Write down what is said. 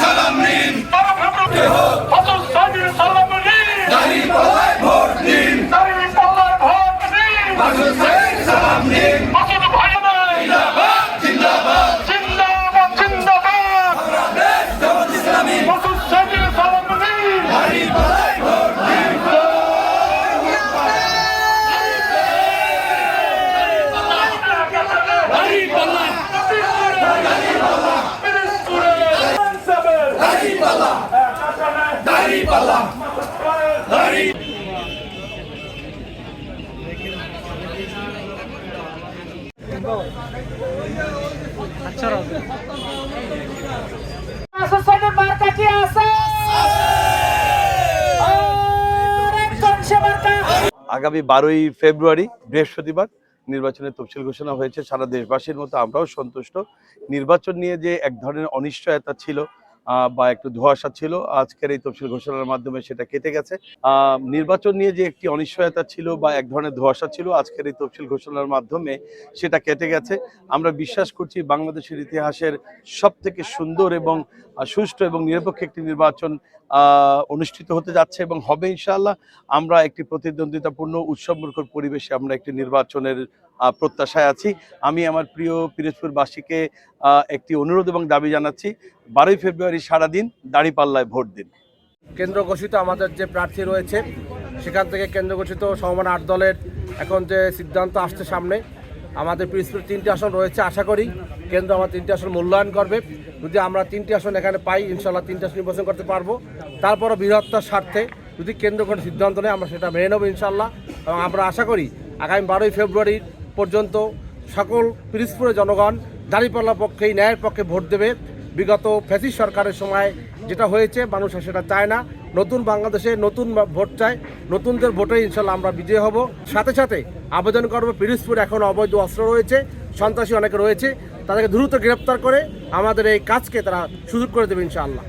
সালাম নিন। সালাম নিন। সালাম নিন। আগামী বারোই ফেব্রুয়ারি বৃহস্পতিবার নির্বাচনের তফসিল ঘোষণা হয়েছে। সারা দেশবাসীর মতো আমরাও সন্তুষ্ট। নির্বাচন নিয়ে যে এক ধরনের অনিশ্চয়তা ছিল বা একটু ধোয়াশা ছিল, আজকের এই তফসিল ঘোষণার মাধ্যমে সেটা কেটে গেছে। নির্বাচন নিয়ে যে একটি অনিশ্চয়তা ছিল বা এক ধরনের ধোয়াশা ছিল, আজকের এই তফসিল ঘোষণার মাধ্যমে সেটা কেটে গেছে। আমরা বিশ্বাস করছি বাংলাদেশের ইতিহাসের সব থেকে সুন্দর এবং সুষ্ঠু এবং নিরপেক্ষ একটি নির্বাচন অনুষ্ঠিত হতে যাচ্ছে এবং হবে ইনশাআল্লাহ। আমরা একটি প্রতিদ্বন্দ্বিতাপূর্ণ উৎসবমুখর পরিবেশে আমরা একটি নির্বাচনের প্রত্যাশায় আছি। আমি আমার প্রিয় পিরোজপুরবাসীকে একটি অনুরোধ এবং দাবি জানাচ্ছি, বারোই ফেব্রুয়ারি সারাদিন দাঁড়িপাল্লায় ভোট দিন। কেন্দ্র ঘোষিত আমাদের যে প্রার্থী রয়েছে, সেখান থেকে কেন্দ্র ঘোষিত সমমান আট দলের এখন যে সিদ্ধান্ত আসছে সামনে আমাদের পিরিসপুর তিনটি আসন রয়েছে আশা করি। কেন্দ্র আমার তিনটি আসন মূল্যায়ন করবে। যদি আমরা তিনটি আসন এখানে পাই ইনশাল্লাহ তিনটি আসন নির্বাচন করতে পারব। তারপরও বৃহত্তর স্বার্থে যদি কেন্দ্র কোনো সিদ্ধান্ত নেয়, আমরা সেটা মেনে নেব ইনশাল্লাহ এবং আমরা আশা করি আগামী বারোই ফেব্রুয়ারি পর্যন্ত সকল পিরিসপুরের জনগণ দাঁড়িপাল্লার পক্ষেই ন্যায়ের পক্ষে ভোট দেবে। বিগত ফ্যাসিস সরকারের সময় যেটা হয়েছে, মানুষ সেটা চায় না। নতুন বাংলাদেশে নতুন ভোট চাই, নতুনদের ভোটে ইনশাল্লাহ আমরা বিজয়ী হব। সাথে সাথে আবেদন করব, পিরিজপুর এখন অবৈধ অস্ত্র রয়েছে, সন্ত্রাসী অনেকে রয়েছে, তাদেরকে দ্রুত গ্রেপ্তার করে আমাদের এই কাজকে তারা সুযোগ করে দেবে ইনশাআল্লাহ।